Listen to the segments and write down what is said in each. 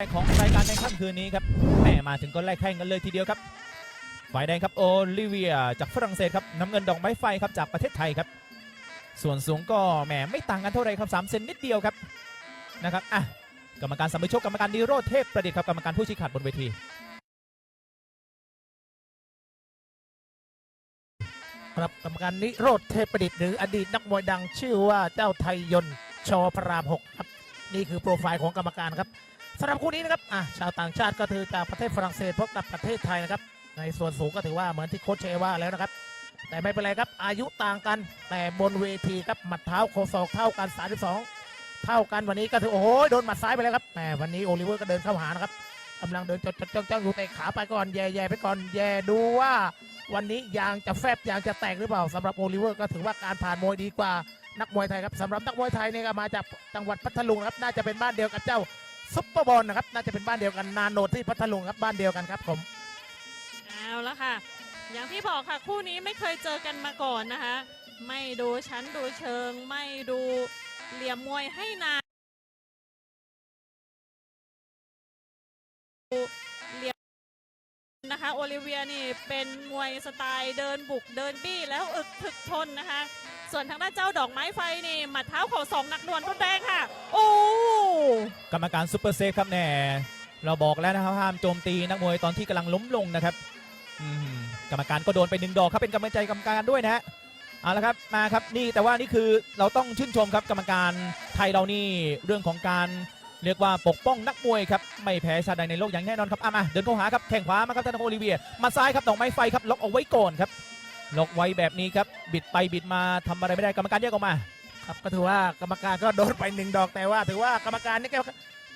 ของรายการในค่ำคืนนี้ครับแหม่มาถึงก็ไล่แข่งกันเลยทีเดียวครับ ฝ่ายแดงครับโอลิเวียจากฝรั่งเศสครับน้ำเงินดอกไม้ไฟครับจากประเทศไทยครับ ส่วนสูงก็แหมไม่ต่างกันเท่าไรครับ3เซนนิดเดียวครับนะครับอะกรรมการสัมมิชกกรรมการดีโรธเทพประดิษฐ์ครับกรรมการผู้ชี้ขาดบนเวทีครับกรรมการนิโรธเทพประดิษฐ์หรืออดีตนักมวยดังชื่อว่าเจ้าไทยยนชอพระรามหกครับนี่คือโปรไฟล์ของกรรมการครับ สำหรับคู่นี้นะครับอะชาวต่างชาติก็คือจากประเทศฝรั่งเศสพบกับประเทศไทยนะครับ ในส่วนสูงก็ถือว่าเหมือนที่โค้ชเชว่าแล้วนะครับ แต่ไม่เป็นไรครับอายุต่างกัน แต่บนเวทีครับหมัดเท้าโคศอกเท่ากัน32เท่ากันวันนี้ก็ถือโอ้โหโดนหมัดซ้ายไปแล้วครับแหมวันนี้โอลิเวอร์ก็เดินเข้าหานะครับกำลังเดินจดจ้องจ้องอยู่เตะขาไปก่อนแย่แย่ไปก่อนแย่ดูว่า วันนี้ยางจะแฟบยางจะแตกหรือเปล่าสำหรับโอลิเวอร์ก็ถือว่าการผ่านมวยดีกว่านักมวยไทยครับสำหรับนักมวยไทยเนี่ยมาจากจังหวัดพัทลุงครับน่าจะเป็นบ้านเดียวกับเจ้า ซุปเปอร์บอลนะครับน่าจะเป็นบ้านเดียวกันนาโนดที่พัทลุงครับบ้านเดียวกันครับผมเอาละค่ะ อย่างที่บอกค่ะคู่นี้ไม่เคยเจอกันมาก่อนนะคะ ไม่ดูชั้นดูเชิง ไม่ดูเหลี่ยมมวยให้นานดูเหลี่ยมนะคะโอลิเวียนี่เป็นมวยสไตล์เดินบุกเดินบี้แล้วอึกถึกทนนะคะ ส่วนทางด้านเจ้าดอกไม้ไฟนี่หมัดเท้าเข่าสองหนักหน่วงรุนแรงค่ะ โอ้กรรมการซูเปอร์เซฟครับแน่เราบอกแล้วนะครับห้ามโจมตีนักมวยตอนที่กำลังล้มลงนะครับอืมกรรมการก็โดนไปหนึ่งดอกครับเป็นกำลังใจกรรมการด้วยนะฮะเอาละครับมาครับนี่แต่ว่านี่คือเราต้องชื่นชมครับกรรมการไทยเรานี่เรื่องของการเรียกว่าปกป้องนักมวยครับไม่แพ้ชาติใดในโลกอย่างแน่นอนครับอะมาเดินเข้าหาครับแข่งขวามาครับท่านโอลิเวียมาซ้ายครับดอกไม้ไฟครับล็อกเอาไว้ก่อนครับ ล็อกไว้แบบนี้ครับ บิดไปบิดมาทำอะไรไม่ได้กรรมการแยกออกมา ครับก็ถือว่ากรรมการก็โดนไปหนึ่งดอกแต่ว่า ถือว่ากรรมการนี่แก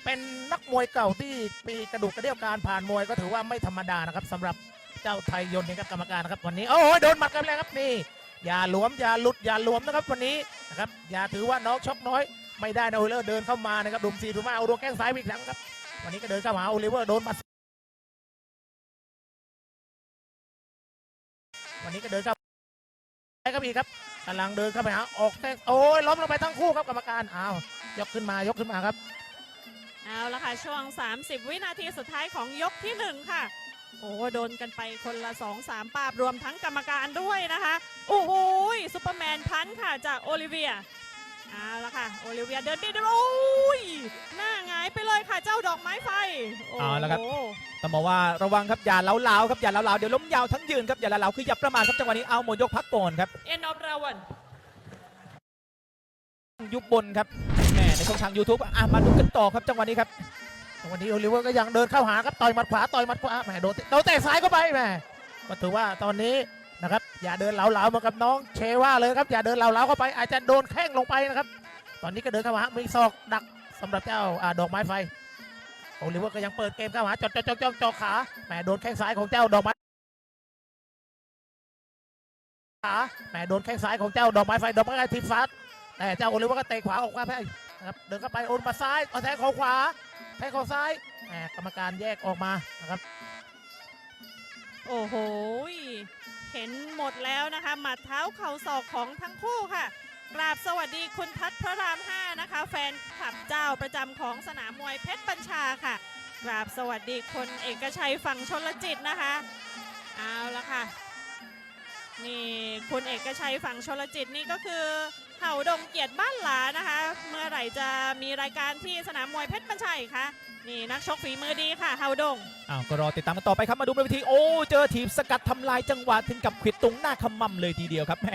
เป็นนักมวยเก่าที่มีกระดูกกระเดี่ยวการผ่านมวยก็ถือว่าไม่ธรรมดานะครับสำหรับเจ้าไทยยนต์นี่ครับกรรมการนะครับวันนี้โอ้โหโดนหมัดกันแล้วครับนี่อย่าหลวมอย่าหลุดอย่าหลวมนะครับวันนี้นะครับอย่าถือว่าน้องชกน้อยไม่ได้นะโอลิเวอร์เดินเข้ามานะครับดุมซีถูกมาเอาดวงแข้งซ้ายไปอีกครั้งครับวันนี้ก็เดินเข้าหาโอลิเวอร์โดนหมัด นี้ก็เดินเข้าไปครับอีครับกำลังเดินเข้าไปหาออกแข้งโอ้ยล้มลงไปทั้งคู่ครับกรรมการอ้าวยกขึ้นมายกขึ้นมาครับเอาละค่ะช่วง 30 วินาทีสุดท้ายของยกที่1ค่ะ โอ้โดนกันไปคนละ 2 3ปาบรวมทั้งกรรมการด้วยนะคะโอ้โหซูเปอร์แมนพันช์ค่ะจากโอลิเวีย เอาละค่ะโอลิเวียเดินไปเดินโอ้ยหน้าหงายไปเลยค่ะเจ้าดอกไม้ไฟโอ้เอาละครับโหต้องบอกว่าระวังครับอย่าเล้าๆครับอย่าเล้าๆเดี๋ยวล้มยาวทั้งยืนครับอย่าเล้าๆคืออย่าประมาทครับจังหวะนี้เอาหมดยกพักก่อนครับเอ็นออฟราวันยุบบนครับแหมในช่องทาง YouTube อะมาดูกันต่อครับจังหวะนี้ครับวันนี้โอลิเวอร์ก็ยังเดินเข้าหาครับต่อยหมัดขวาต่อยหมัดขวาแหมโดนโดนเตะซ้ายเข้าไปแหมก็ถือว่าตอนนี้ นะครับ อย่าเดินเหลาๆเหมือนกับน้องเชว่าเลยครับ อย่าเดินเหลาๆเข้าไป อาจจะโดนแข้งลงไปนะครับ ตอนนี้ก็เดินเข้าหามีศอกดักสำหรับเจ้าอาดอกไม้ไฟโอลิเวอร์ก็ยังเปิดเกมเข้าหาจอดจอดจอดจอดขาแหมโดนแข้งซ้ายของเจ้าดอกไม้ขาแหมโดนแข้งซ้ายของเจ้าดอกไม้ไฟดอกไม้ไฟทิพฟาสแต่เจ้าโอลิเวอร์ก็เตะขวาออกมาไปนะครับเดินเข้าไปโอนมาซ้ายเอาแทงเของขวาแทงเของซ้ายแหมกรรมการแยกออกมานะครับ โอ้โห เห็นหมดแล้วนะคะหมัดเท้าเข่าศอกของทั้งคู่ค่ะกราบสวัสดีคุณทัศน์พระราม 5 นะคะ แฟนคลับเจ้าประจำของสนามมวยเพชรบัญชาค่ะกราบสวัสดีคนเอกชัยฝั่งชนลจิตนะคะเอาละค่ะนี่คุณเอกชัยฝั่งชนลจิตนี่ก็คือเห่าดงเกียรติบ้านหลานะคะ เมื่อไหร่จะมีรายการที่สนามมวยเพชรบัญชัยคะ นี่นักชกฝีมือดีค่ะเห่าดงอ้าวก็รอติดตามกันต่อไปครับมาดูบนเวทีโอ้เจอถีบสกัดทำลายจังหวะถึงกับขิดตรงหน้าขมำเลยทีเดียวครับแหม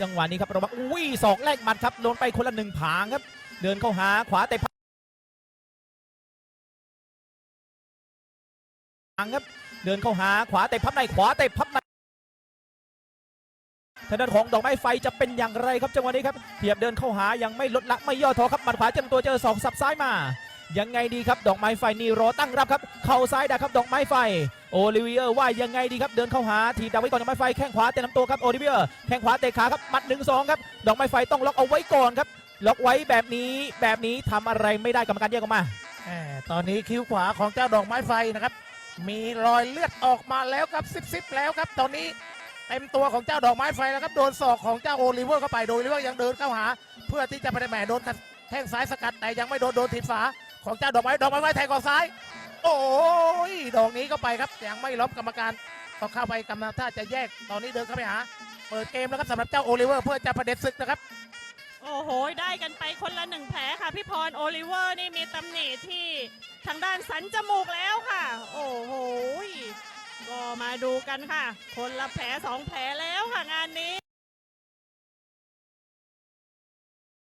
จังหวะนี้ครับระวังอุ้ยสองแรกหมัดครับโดนไปคนละหนึ่งผางครับ เดินเข้าหาขวาแต่พังครับ เดินเข้าหาขวาแต่พับในขวาแต่พับในทางด้านของดอกไม้ไฟจะเป็นอย่างไรครับจังหวะนี้ครับเทียบเดินเข้าหายังไม่ลดละไม่ย่อท้อครับหมัดขวาเจอตัวเจอสองสับซ้ายมา ยังไงดีครับดอกไม้ไฟนี่รอตั้งรับครับเข่าซ้ายดักครับดอกไม้ไฟโอลิเวียร์ว่ายังไงดีครับเดินเข้าหาทีบดักไว้ก่อนดอกไม้ไฟแข้งขวาเตะลำตัวครับโอลิเวียร์แข้งขวาเตะขาครับมัดหนึ่งสองครับดอกไม้ไฟต้องล็อกเอาไว้ก่อนครับล็อกไว้แบบนี้แบบนี้ทำอะไรไม่ได้กรรมการแยกออกมาตอนนี้คิ้วขวาของเจ้าดอกไม้ไฟนะครับ มีรอยเลือดออกมาแล้วครับซิบซิบแล้วครับ ตอนนี้เต็มตัวของเจ้าดอกไม้ไฟแล้วครับโดนศอกของเจ้าโอลิเวอร์เข้าไปโดยโอลิเวอร์ยังเดินเข้าหา เพื่อที่จะไปแหม่โดนแข้งซ้ายสกัดแต่ยังไม่โดนโดนถีบฝา ของเจ้าดอกไม้ดอกไม้ไม้แทงเข่าซ้าย โอ้ยดอกนี้ก็ไปครับยังไม่ล้มกรรมการก็เข้าไปกำลังถ้าจะแยกตอนนี้เดินเข้าไปหาเปิดเกมแล้วครับสำหรับเจ้าโอลิเวอร์เพื่อจะประเด็นศึกนะครับโอ้โห ได้กันไปคนละหนึ่งแผลค่ะ พี่พรโอลิเวอร์นี่มีตำหนิที่ทางด้านสันจมูกแล้วค่ะ โอ้โหก็มาดูกันค่ะ คนละแผลสองแผลแล้วค่ะงานนี้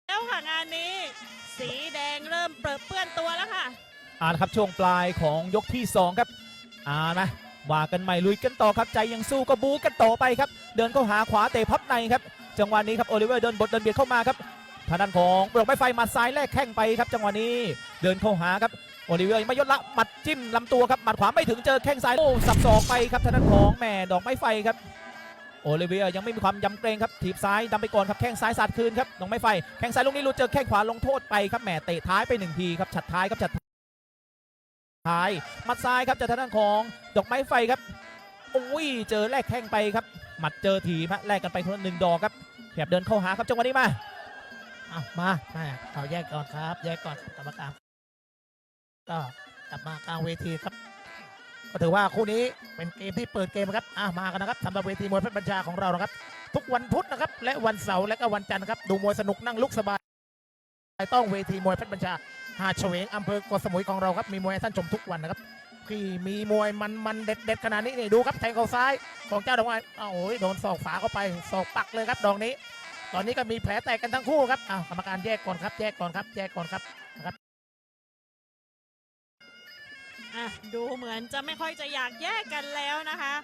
แล้วค่ะงานนี้ สีแดงเริ่มเปรอะเปื้อนตัวแล้วค่ะอ่านะครับช่วงปลายของยกที่ 2 ครับอ่านะว่ากันใหม่ลุยกันต่อครับใจยังสู้ก็บู๊กันต่อไปครับ เดินเข้าหาขวาเตะพับในครับ จังหวะนี้ครับโอลิเวอร์เดินบดเดินเบียดเข้ามาครับทางด้านของปลอกไม้ไฟหมัดซ้ายแลกแข้งไปครับ จังหวะนี้เดินเข้าหาครับโอลิเวอร์ยังไม่ยดละหมัดจิ้มลำตัวครับหมัดขวาไม่ถึงเจอแข้งซ้ายโอ้สับศอกไปครับทางด้านของแม่ดอกไม้ไฟครับ โอลิเวียยังไม่มีความยำเกรงครับถีบซ้ายดำไปก่อนครับแข้งซ้ายสาดคืนครับดอกไม้ไฟแข้งซ้ายลูกนี้หลุดเจอแข้งขวาลงโทษไปครับแหม่เตะท้ายไปหนึ่งทีครับฉัดท้ายครับฉัดท้ายมัดซ้ายครับจากทางด้านของดอกไม้ไฟครับโอ้ยเจอแลกแข้งไปครับหมัดเจอถีบแลกกันไปคนละหนึ่งดอกครับแอบเดินเข้าหาครับจังหวะนี้มาเอามาแม่เอาแยกก่อนครับ แยกก่อนกรรมการก็กลับมากลางเวทีครับ ก็ถือว่าคู่นี้เป็นเกมที่เปิดเกมครับอะมากันนะครับสำหรับเวทีมวยเพชรบัญชาของเรานะครับ ทุกวันพุธนะครับ และวันเสาร์และก็วันจันทร์ครับดูมวยสนุกนั่งลุกสบายต้องเวทีมวยเพชรบัญชา หาดเฉวงอำเภอเกาะสมุยของเราครับมีมวยให้ท่านชมทุกวันนะครับที่มีมวยมันมันเด็ดเด็ดขนาดนี้นี่ดูครับแทงเข่าซ้ายของเจ้าดอกไม้อ้าวโอ้ยโดนศอกฝาเข้าไปศอกปักเลยครับดอกนี้ ตอนนี้ก็มีแผลแตกกันทั้งคู่ครับอ้าวกรรมการแยกก่อนครับแยกก่อนครับแยกก่อนครับ อะดูเหมือนจะไม่ค่อยจะอยากแยกกันแล้วนะคะ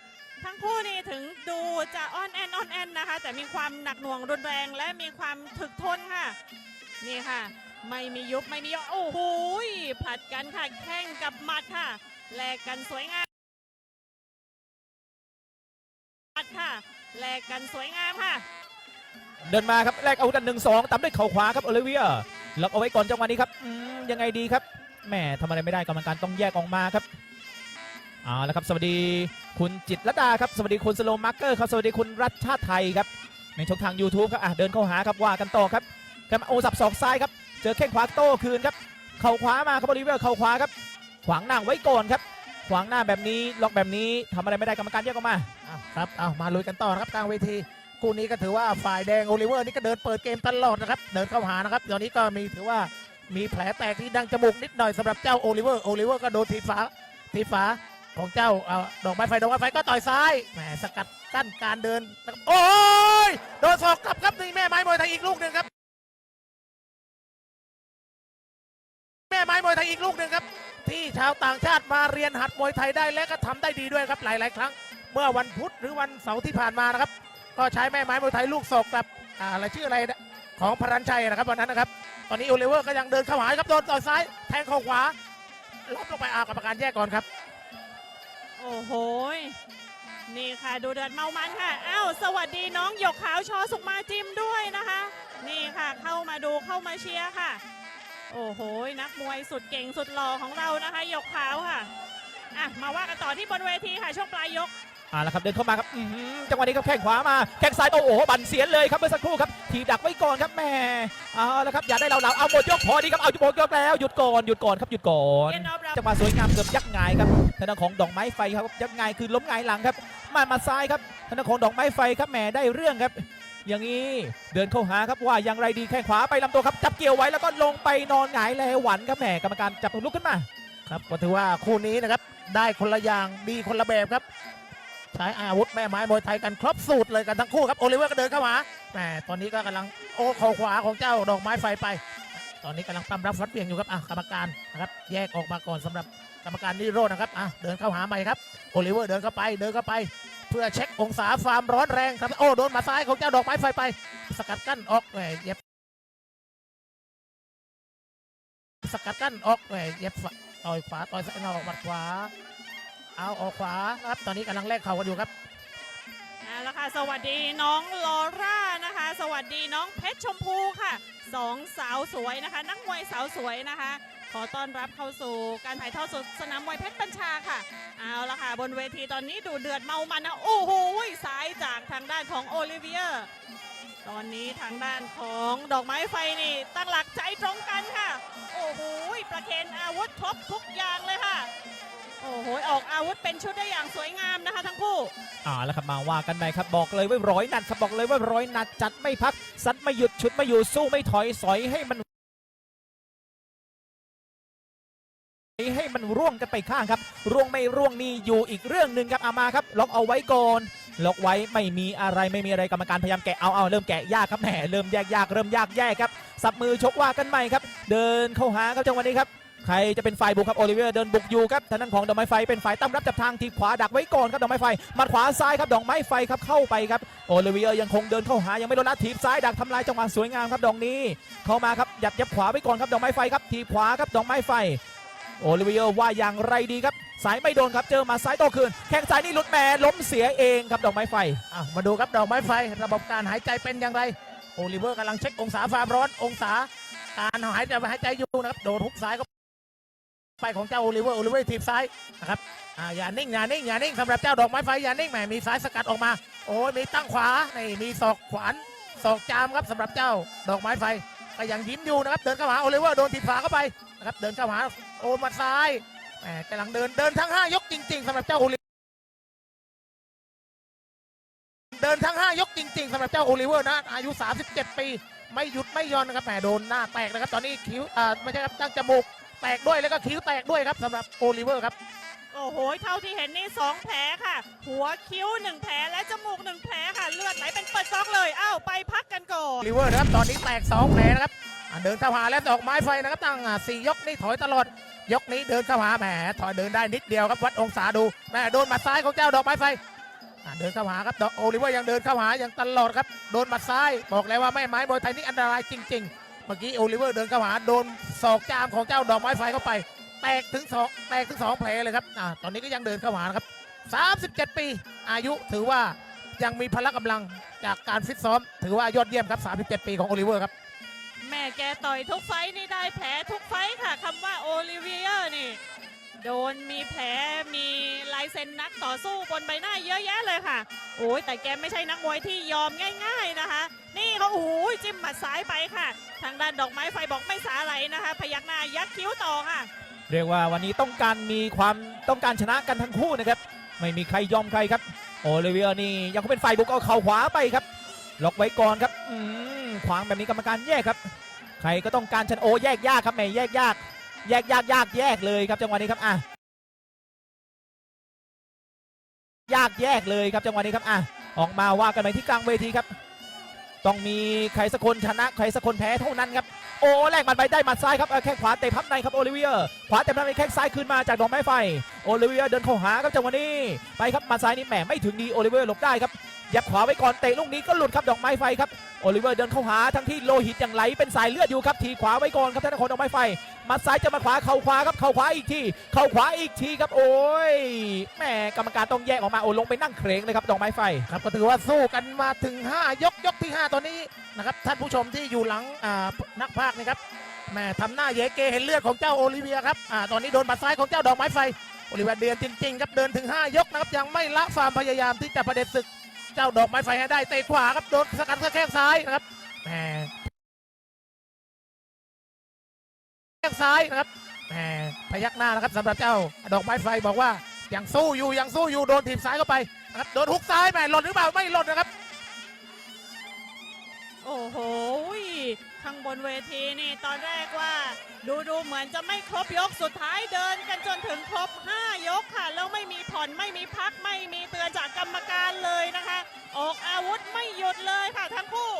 ทั้งคู่นี่ถึงดูจะอ่อนแอนอ่อนแอนนะคะ แต่มีความหนักหน่วงรุนแรงและมีความถึกทนค่ะ นี่ค่ะ ไม่มียุบไม่มีย่อโอ้โหยผลัดกันค่ะแข้งกับหมัดค่ะแลกกันสวยงามหมัดค่ะแลกกันสวยงามค่ะ เดินมาครับแลกอาวุธกันหนึ่งสองตามด้วยเข่าขวาครับโอลิเวียล็อกเอาไว้ก่อนจังหวะนี้ครับอืมยังไงดีครับ แม่ทำอะไรไม่ได้กรรมการต้องแยกออกมาครับเอาละครับสวัสดีคุณจิตรลดาครับ สวัสดีคุณสโลมาร์เกอร์ครับสวัสดีคุณรัชชาติไทยครับในช่องทาง YouTube ครับอะเดินเข้าหาครับว่ากันต่อครับครับโอสับศอกซ้ายครับเจอแข้งขวาโต้คืนครับเข่าขวามาครับโอลิเวียเข่าขวาครับขวางหน้าไว้ก่อนครับขวางหน้าแบบนี้ล็อกแบบนี้ทำอะไรไม่ได้กรรมการแยกออกมาครับเอามาลุยกันต่อนะครับกลางเวทีคู่นี้ก็ถือว่าฝ่ายแดงโอลิเวอร์นี่ก็เดินเปิดเกมตลอดนะครับเดินเข้าหานะครับตอนนี้ก็มีถือว่า มีแผลแตกที่ดังจมูกนิดหน่อยสำหรับเจ้าโอลิเวอร์โอลิเวอร์ก็โดนทีฟ้าทีฟ้าของเจ้าเอาดอกไม้ไฟดอกไม้ไฟก็ต่อยซ้ายแหมสกัดกั้นการเดิน โอ้ยโดนศอกกลับครับนี่แม่ไม้มวยไทยอีกลูกหนึ่งครับ แม่ไม้มวยไทยอีกลูกหนึ่งครับ ที่ชาวต่างชาติมาเรียนหัดมวยไทยได้และก็ทำได้ดีด้วยครับหลาย ๆ ครั้ง เมื่อวันพุธหรือวันเสาร์ที่ผ่านมานะครับ ก็ใช้แม่ไม้มวยไทยลูกศอกกับอ่าอะไรชื่ออะไรนะ ของพรัญชัยนะครับวันนั้นนะครับ ตอนนี้โอลิเวอร์ก็ยังเดินเข้าหาครับโดนต่อยซ้ายแทงเข่าขวาล้มลงไปอากรรมการแยกก่อนครับ โอ้โหนี่ค่ะดูเดือดเมามันค่ะอ้าวสวัสดีน้องหยกขาวชอสุกมาจิมด้วยนะคะ นี่ค่ะเข้ามาดูเข้ามาเชียร์ค่ะ โอ้โหนักมวยสุดเก่งสุดหล่อของเรานะคะหยกขาวค่ะอะมาว่ากันต่อที่บนเวทีค่ะช่วงปลายยก อ่าแล้วครับเดินเข้ามาครับจังหวะนี้ครับแข้งขวามาแข้งซ้ายโอ้โหบันเสียนเลยครับเมื่อสักครู่ครับทีดักไว้ก่อนครับแม่เอาแล้วครับอย่าได้เราเราเอาหมดยกพอดีครับเอาหมดยกแล้วหยุดก่อนหยุดก่อนครับหยุดก่อนจังหวะสวยงามเกือบยักหงายครับทางด้าของดอกไม้ไฟครับยักหงายคือล้มหงายหลังครับมามาซ้ายครับทางด้าของดอกไม้ไฟครับแหมได้เรื่องครับ อย่างนี้เดินเข้าหาครับว่าอย่างไรดีแข้งขวาไปลำตัวครับจับเกี่ยวไว้แล้วก็ลงไปนอนหงายแลหวันครับแหมกรรมการจับลุกขึ้นมาครับก็ถือว่าคู่นี้นะครับได้คนละอย่างดีคนละแบบครับ ใช้อาวุธแม่ไม้มวยไทยกันครบสูตรเลยกันทั้งคู่ครับโอลิเวอร์ก็เดินเข้ามาแหมตอนนี้ก็กำลังโอ้เข่าขวาของเจ้าดอกไม้ไฟไป ตอนนี้กำลังปั้มรับฟัดเวียงอยู่ครับอะกรรมการนะครับแยกออกมาก่อนสำหรับกรรมการนิโรธนะครับอะเดินเข้าหาใหม่ครับโอลิเวอร์เดินเข้าไปเดินเข้าไป เพื่อเช็คองศาความร้อนแรงครับโอ้โดนมาซ้ายของเจ้าดอกไม้ไฟไป สกัดกั้นออกแหมเย็บสกัดกั้นออกแหมเย็บฝ่าต่อยขวาต่อยซ้ายออกหมัดขวา เอาออกขวาครับ ตอนนี้กำลังแลกเข่ากันอยู่ครับเอาละค่ะ สวัสดีน้องลอร่านะคะ สวัสดีน้องเพชรชมพูค่ะสองสาวสวยนะคะ นักมวยสาวสวยนะคะ ขอต้อนรับเข้าสู่การถ่ายทอดสดสนามมวยเพชรบัญชาค่ะ เอาละค่ะ บนเวทีตอนนี้ดูเดือดเมามันนะโอ้โหสายจากทางด้านของโอลิเวียตอนนี้ทางด้านของดอกไม้ไฟนี่ ตั้งหลักใจตรงกันค่ะ โอ้โอ้โหประเคนอาวุธครบทุกอย่างเลยค่ะ โอ้โหออกอาวุธเป็นชุดได้อย่างสวยงามนะคะทั้งคู่อ่าแล้วครับมาว่ากันไหมครับบอกเลยว่าร้อยนัดครับบอกเลยว่าร้อยนัดจัดไม่พักซัดไม่หยุดชุดไม่อยู่สู้ไม่ถอยสอยให้มันให้มันร่วงกันไปข้างครับ ร่วงไม่ร่วงนี่อยู่อีกเรื่องหนึ่งครับเอามาครับ ล็อกเอาไว้ก่อนล็อกไว้ไม่มีอะไรไม่มีอะไรกรรมการพยายามแกะเอาเอาเริ่มแกะยากครับแหมเริ่มแยกยากเริ่มยากแย่ครับสับมือชกว่ากันใหม่ครับ เดินเข้าหาครับจังหวะนี้ครับ ใครจะเป็นฝ่ายบุกครับโอลิเวียเดินบุกอยู่ครับทางด้านของดอกไม้ไฟเป็นฝ่ายตั้มรับจับทางทีขวาดักไว้ก่อนครับดอกไม้ไฟหมัดขวาซ้ายครับดอกไม้ไฟครับเข้าไปครับโอลิเวียยังคงเดินเข้าหายังไม่โดนลัดถีซ้ายดักทำลายจังหวะสวยงามครับดอกนี้ เข้ามาครับยับยับขวาไว้ก่อนครับดอกไม้ไฟครับทีขวาครับดอกไม้ไฟโอลิเวียว่าอย่างไรดีครับสายไม่โดนครับเจอมาซ้ายโตคืนแข้งซ้ายนี่หลุดแม่ล้มเสียเองครับดอกไม้ไฟอะมาดูครับดอกไม้ไฟ ระบบการหายใจเป็นอย่างไรโอลิเวอร์กำลังเช็คองศาความร้อนองศาการหายใจหายใจอยู่นะครับโดนฮุกซ้ายก็ ไปของเจ้าโอลิเวอร์โอลิเวอร์ทีบซ้ายนะครับอ่าอย่านิ่งอย่านิ่งอย่านิ่งสำหรับเจ้าดอกไม้ไฟอย่านิ่งแหมมีซ้ายสกัดออกมา โอ้ยมีตั้งขวานี่มีศอกขวานศอกจามครับสำหรับเจ้าดอกไม้ไฟก็ยังยิ้มอยู่นะครับเดินเข้าหาโอลิเวอร์โดนทีบขวาเข้าไปนะครับเดินเข้าหาโอมาซ้ายแหมกำลังเดินเดินทั้งห้ายกจริง ๆสำหรับเจ้าโอลิเดินทั้ง 5 ยกจริง ๆสำหรับเจ้าโอลิเวอร์นะอายุ 37 ปี ไม่หยุดไม่ย่อนนะครับแหมโดนหน้าแตกนะครับ ตอนนี้คิ้วอ่าไม่ใช่ครับตั้งจมูก แตกด้วยแล้วก็คิ้วแตกด้วยครับสำหรับโอลิเวอร์ครับ โอ้โห เท่าที่เห็นนี่สองแผลค่ะ หัวคิ้วหนึ่งแผลและจมูกหนึ่งแผลค่ะ เลือดไหลเป็นเปิดซอกเลยอ้าวไปพักกันก่อนโอลิเวอร์นะครับตอนนี้แตก2แผลนะครับอ่าเดินเข้าหาแล้วดอกไม้ไฟนะครับตั้งอ่าสี่ยกนี่ถอยตลอด ยกนี้เดินเข้าหาแหมถอยเดินได้นิดเดียวครับวัดองศาดูแหมโดนหมัดซ้ายของเจ้าดอกไม้ไฟอ่าเดินเข้าหาครับดอกโอลิเวอร์ยังเดินเข้าหายังตลอดครับโดนหมัดซ้าย บอกแล้วว่าแม่ไม้มวยไทยนี่อันตรายจริง ๆ เมื่อกี้โอลิเวอร์เดินเข้าหาโดนศอกจามของเจ้าดอกไม้ไฟเข้าไป แตกถึงสองแตกถึงสองแผลเลยครับอ่าตอนนี้ก็ยังเดินเข้าหานะครับ 37 ปี อายุถือว่ายังมีพละกำลังจากการฟิตซ้อม ถือว่ายอดเยี่ยมครับ 37 ปีของโอลิเวอร์ครับ แม่แกต่อยทุกไฟนี่ได้แผลทุกไฟค่ะคำว่าโอลิเวียนี่ โดนมีแผลมีลายเซ็นนักต่อสู้บนใบหน้าเยอะแยะเลยค่ะ โอ้ยแต่แกไม่ใช่นักมวยที่ยอมง่าย ๆนะคะ นี่เขาโอ้โหจิ้มหมัดซ้ายไปค่ะ ทางด้านดอกไม้ไฟบอกไม่สาไหลนะคะ พยักหน้ายักคิ้วต่อค่ะ เรียกว่าวันนี้ต้องการมีความต้องการชนะกันทั้งคู่นะครับ ไม่มีใครยอมใครครับ โอลิเวียนี่ยังคงเป็นฝ่ายบุกเอาเข่าขวาไปครับ ล็อกไว้ก่อนครับอืมขวางแบบนี้กรรมการแยกครับ ใครก็ต้องการชนะโอแยกยากครับแม่แยกยาก แยกยากยากแยกเลยครับจังหวะนี้ครับอะยากแยกเลยครับจังหวะนี้ครับอะออกมาว่ากันไปที่กลางเวทีครับ ต้องมีใครสักคนชนะใครสักคนแพ้เท่านั้นครับโอ้แลกมัดไปได้หมัดซ้ายครับเอ่อแข้งขวาเตะพับในครับโอลิเวียขวาเตะพับในแข้งซ้ายคืนมาจากดอกไม้ไฟโอลิเวียเดินเข้าหาครับจังหวะนี้ไปครับหมัดซ้ายนี่แหมไม่ถึงดีโอลิเวียหลบได้ครับ ยับขวาไว้ก่อนเตะลูกนี้ก็หลุดครับดอกไม้ไฟครับโอลิเวียเดินเข้าหาทั้งที่โลหิตอยังไหลเป็นสายเลือดอยู่ครับทีขวาไว้ก่อนครับท่านคนดอกไม้ไฟมัดซ้ายจะมาขวาเข่าขวาครับเข่าขวาอีกทีเข่าขวาอีกทีครับโอ้ยแหมกรรมการต้องแยกออกมาโอ้ลงไปนั่งเครงเลยครับดอกไม้ไฟครับก็ถือว่าสู้กันมาถึง 5 ยกยกที่ 5 ตอนนี้นะครับท่านผู้ชมที่อยู่หลังนักพากย์นะครับแหม่ทำหน้าเยเกเห็นเลือดของเจ้าโอลิเวียครับอ่าตอนนี้โดนบัดซ้ายของเจ้าดอกไม้ไฟโอลิเวียเดือนจริงๆครับเดินถึง 5 ยกนะครับยังไม่ละความพยายามที่จะประเด็จศึก จ้าดอกไม้ไฟให้ได้เตะขวาครับโดนสกัดแข้งซ้ายนะครับแหมแข้งซ้ายนะครับแหมพยักหน้านะครับสำหรับเจ้า ดอกไม้ไฟบอกว่ายังสู้อยู่ยังสู้อยู่โดนถีบซ้ายเข้าไปนะครับโดนฮุกซ้ายแหมหล่นหรือเปล่าไม่หล่นนะครับ โอ้โห ข้างบนเวทีนี่ตอนแรกว่า ดูดูเหมือนจะไม่ครบยกสุดท้ายเดินกันจนถึงครบ 5 ยกค่ะ แล้วไม่มีผ่อนไม่มีพักไม่มีเตือนจากกรรมการเลยนะคะ ออกอาวุธไม่หยุดเลยค่ะทั้งคู่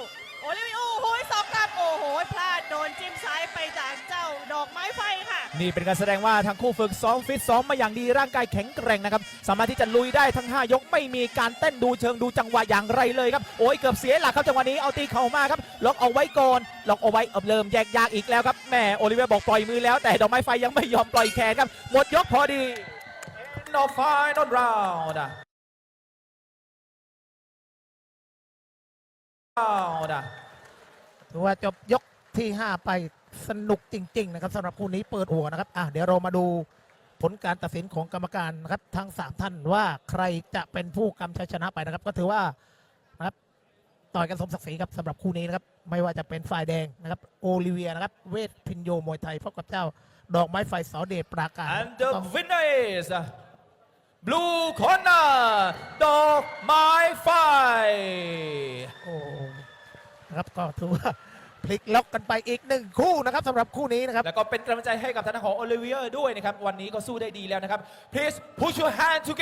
โอลิวิโอโหยสอกกลับโอ้โหพลาดโดนจิ้มซ้ายไปจากเจ้าดอกไม้ไฟค่ะ นี่เป็นการแสดงว่าทั้งคู่ฝึกซ้อมฟิตซ้อมมาอย่างดีร่างกายแข็งแกร่งนะครับ สามารถที่จะลุยได้ทั้ง 5 ยกไม่มีการเต้นดูเชิงดูจังหวะอย่างไรเลยครับ โอ้ยเกือบเสียหลักครับจังหวะนี้เอาตีเข่ามาครับล็อกเอาไว้ก่อนล็อกเอาไว้เอเริ่มแยกยากอีกแล้วครับแหมโอลิเวียบอกปล่อยมือแล้วแต่ดอกไม้ไฟยังไม่ยอมปล่อยแขนครับหมดยกพอดี no final round round ถือว่าจบยกที่ 5 ไปสนุกจริง ๆ นะครับสำหรับคู่นี้เปิดหัวนะครับอะเดี๋ยวเรามาดูผลการตัดสินของกรรมการนะครับทั้ง3ท่านว่าใครจะเป็นผู้กำชัยชนะไปนะครับ ก็ถือว่านะครับต่อยกันสมศักดิ์ศรีครับสำหรับคู่นี้นะครับ ไม่ว่าจะเป็นฝ่ายแดงนะครับโอลิเวียนะครับ เวทพินโยมวยไทยพบกับเจ้า ดอกไม้ไฟสอเดชปราการ and the ต้อง winner is blue corner ดอกไม้ไฟ โอ้นะครับก็ถือว่าพลิกล็อกกันไปอีกหนึ่งคู่นะครับสำหรับคู่นี้นะครับ แล้วก็เป็นกำลังใจให้กับทางด้านของโอลิเวียด้วยนะครับ วันนี้ก็สู้ได้ดีแล้วนะครับ please put your hand together